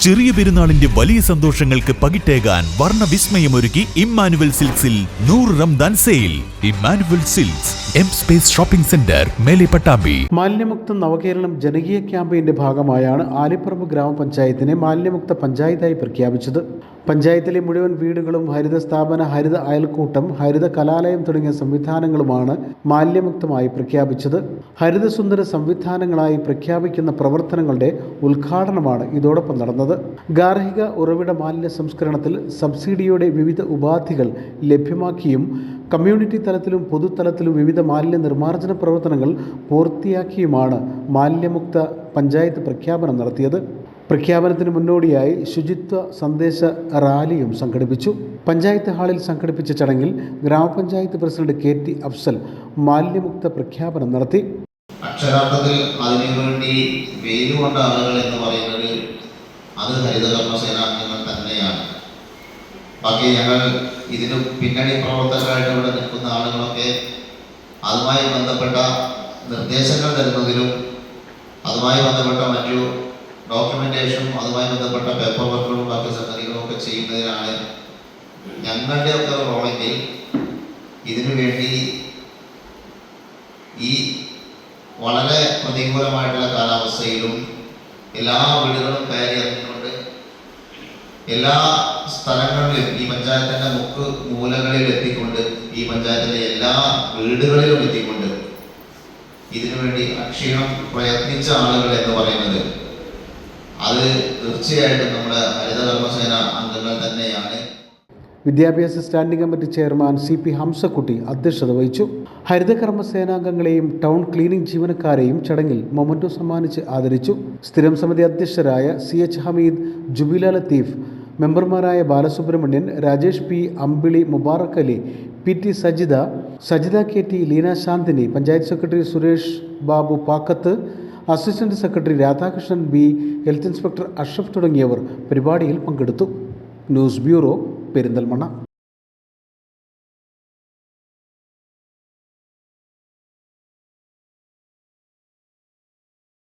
ചെറിയ പെരുന്നാളിന്റെ വലിയ സന്തോഷങ്ങൾക്ക് പകിട്ടേകാൻ വർണ വിസ്മയമൊരുക്കി ഇമ്മാനുവൽ സിൽക്സിൽ നൂറ് Ramadan sale. Emmanuel Silks M space shopping centre Melipattambi. Pattambi മാലിന്യമുക്ത നവകേരളം ജനകീയ ക്യാമ്പയിന്റെ ഭാഗമായാണ് ആലിപ്പറമ്പ് ഗ്രാമപഞ്ചായത്തിനെ മാലിന്യമുക്ത പഞ്ചായത്തായി പ്രഖ്യാപിച്ചത്. പഞ്ചായത്തിലെ മുഴുവൻ വീടുകളും ഹരിത സ്ഥാപന ഹരിത അയൽക്കൂട്ടം ഹരിത കലാലയം തുടങ്ങിയ സംവിധാനങ്ങളുമാണ് മാലിന്യമുക്തമായി പ്രഖ്യാപിച്ചത്. ഹരിതസുന്ദര സംവിധാനങ്ങളായി പ്രഖ്യാപിക്കുന്ന പ്രവർത്തനങ്ങളുടെ ഉദ്ഘാടനമാണ് ഇതോടൊപ്പം നടന്നത്. ഗാർഹിക ഉറവിട മാലിന്യ സംസ്കരണത്തിൽ സബ്സിഡിയുടെ വിവിധ ഉപാധികൾ ലഭ്യമാക്കിയും കമ്മ്യൂണിറ്റി തലത്തിലും പൊതുതലത്തിലും വിവിധ മാലിന്യ നിർമ്മാർജന പ്രവർത്തനങ്ങൾ പൂർത്തിയാക്കിയുമാണ് മാലിന്യമുക്ത പഞ്ചായത്ത് പ്രഖ്യാപനം നടത്തിയത്. പ്രഖ്യാപനത്തിന് മുന്നോടിയായി ശുചിത്വ സന്ദേശ റാലിയും സംഘടിപ്പിച്ചു. പഞ്ചായത്ത് ഹാളിൽ സംഘടിപ്പിച്ച ചടങ്ങിൽ ഗ്രാമപഞ്ചായത്ത് പ്രസിഡന്റ് കെ ടി അഫ്സൽ മാലിന്യമുക്ത പ്രഖ്യാപനം നടത്തി. അക്ഷരാർത്ഥത്തിൽ അതിനുവേണ്ടി വേണ്ടി വെയിലുകൊണ്ട ആളുകൾ എന്ന് പറയുന്നത് അത് ഹരിതകർമ്മ സേനാംഗങ്ങൾ തന്നെയാണ്. ബാക്കി ഞങ്ങൾ ഇതിന് പിന്നണി പ്രവർത്തകരായിട്ട് ഇവിടെ നിൽക്കുന്ന ആളുകളൊക്കെ അതുമായി ബന്ധപ്പെട്ട നിർദ്ദേശങ്ങൾ തരുന്നതിലും അതുമായി ബന്ധപ്പെട്ട മറ്റു ഡോക്യുമെന്റേഷനും അതുമായി ബന്ധപ്പെട്ട പേപ്പർ വർക്കുകളും ബാക്കി സംഗതികളും ഒക്കെ ചെയ്യുന്നതിനാണ് ഞങ്ങളുടെ ഒക്കെ റോളെങ്കിൽ ഇതിനു വേണ്ടി ഈ വളരെ പ്രതികൂലമായിട്ടുള്ള കാലാവസ്ഥയിലും എല്ലാ വീടുകളും കയറി ഇറങ്ങിക്കൊണ്ട് എല്ലാ സ്ഥലങ്ങളിലും ഈ പഞ്ചായത്തിന്റെ മുക്ക് മൂലകളിൽ എത്തിക്കൊണ്ട് ഈ പഞ്ചായത്തിലെ എല്ലാ വീടുകളിലും എത്തിക്കൊണ്ട് ഇതിനുവേണ്ടി അക്ഷീണം പ്രയത്നിച്ച ആളുകൾ എന്ന് പറയുന്നത് അത് തീർച്ചയായിട്ടും നമ്മുടെ ഹരിതകർമ്മസേന അംഗങ്ങൾ തന്നെയാണ്. വിദ്യാഭ്യാസ standing committee chairman C P Hamsakutty അധ്യക്ഷത വഹിച്ചു. ഹരിതകർമ്മ സേനാംഗങ്ങളെയും ടൗൺ ക്ലീനിംഗ് ജീവനക്കാരെയും ചടങ്ങിൽ മൊമന്റോ സമ്മാനിച്ച് ആദരിച്ചു. സ്ഥിരം സമിതി അധ്യക്ഷരായ സി എച്ച് ഹമീദ് ജുബില ലത്തീഫ് മെമ്പർമാരായ Balasubramanian Rajesh P. Ambili Mubarak Ali P. T. Sajitha Sajitha K. T. Leena Shanthini panchayat secretary Suresh Babu Pakkath assistant secretary Radhakrishnan B health inspector Ashraf തുടങ്ങിയവർ പരിപാടിയിൽ പങ്കെടുത്തു. News bureau Perinthalmanna.